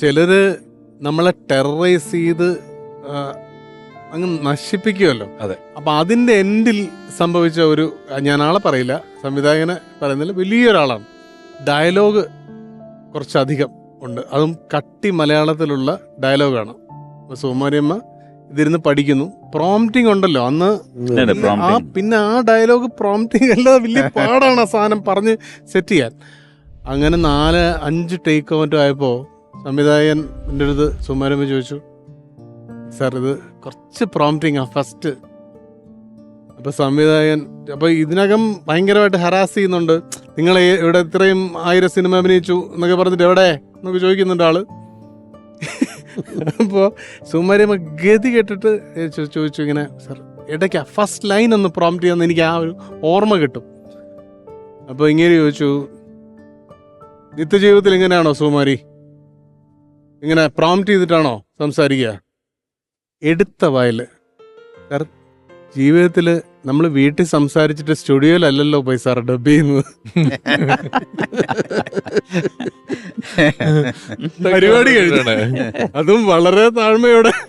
ചിലര് നമ്മളെ ടെററൈസ് ചെയ്ത് അങ്ങ് നശിപ്പിക്കുമല്ലോ അതെ. അപ്പൊ അതിന്റെ എൻഡിൽ സംഭവിച്ച ഒരു ഞാൻ ആളെ പറയില്ല സംവിധായകനെ പറയുന്നില്ല വലിയൊരാളാണ്. ഡയലോഗ് കുറച്ചധികം ഉണ്ട്. അതും കട്ടി മലയാളത്തിലുള്ള ഡയലോഗാണ് സുകുമാരിയമ്മ ഇതിരുന്ന് പഠിക്കുന്നു. പ്രോംപ്റ്റിംഗ് ഉണ്ടല്ലോ. അന്ന് ആ പിന്നെ ആ ഡയലോഗ് പ്രോംപ്റ്റിംഗ് അല്ലാതെ വലിയ പാടാണ് ആ സാധനം പറഞ്ഞ് സെറ്റ് ചെയ്യാൻ. അങ്ങനെ നാല് അഞ്ച് ടേക്ക് ഓവറ്റോ ആയപ്പോൾ സംവിധായകൻ എന്റെ അടുത്ത് സുമാരമ്മ ചോദിച്ചു സാർ ഇത് കുറച്ച് പ്രോംപ്റ്റിംഗ് ആ ഫസ്റ്റ് അപ്പോൾ സംവിധായകൻ അപ്പോൾ ഇതിനകം ഭയങ്കരമായിട്ട് ഹരാസ് ചെയ്യുന്നുണ്ട്. നിങ്ങൾ ഇവിടെ ഇത്രയും ആയിരം സിനിമ അഭിനയിച്ചു എന്നൊക്കെ പറഞ്ഞിട്ട് എവിടെ? എന്നൊക്കെ ചോദിക്കുന്നുണ്ട് ആൾ. അപ്പോൾ സുമാരിയമ്മ ഗതി കേട്ടിട്ട് ചോദിച്ചു ഇങ്ങനെ സാർ ഇടയ്ക്ക് ഫസ്റ്റ് ലൈൻ ഒന്ന് പ്രോംപ്റ്റ് ചെയ്യാന്ന് എനിക്ക് ആ ഒരു ഓർമ്മ കിട്ടും. അപ്പോൾ ഇങ്ങനെ ചോദിച്ചു നിത്യജീവിതത്തിൽ ഇങ്ങനെയാണോ സുമാരി? ഇങ്ങനെ പ്രോംപ്റ്റ് ചെയ്തിട്ടാണോ സംസാരിക്കുക? എടുത്ത വായിൽ. ജീവിതത്തിൽ നമ്മൾ വീട്ടിൽ സംസാരിച്ചിട്ട് സ്റ്റുഡിയോയിലല്ലല്ലോ പോയി സാർ ഡബ് ചെയ്യുന്നത്. പരിപാടി കഴിഞ്ഞാണ് അതും വളരെ താഴ്മയോടെ.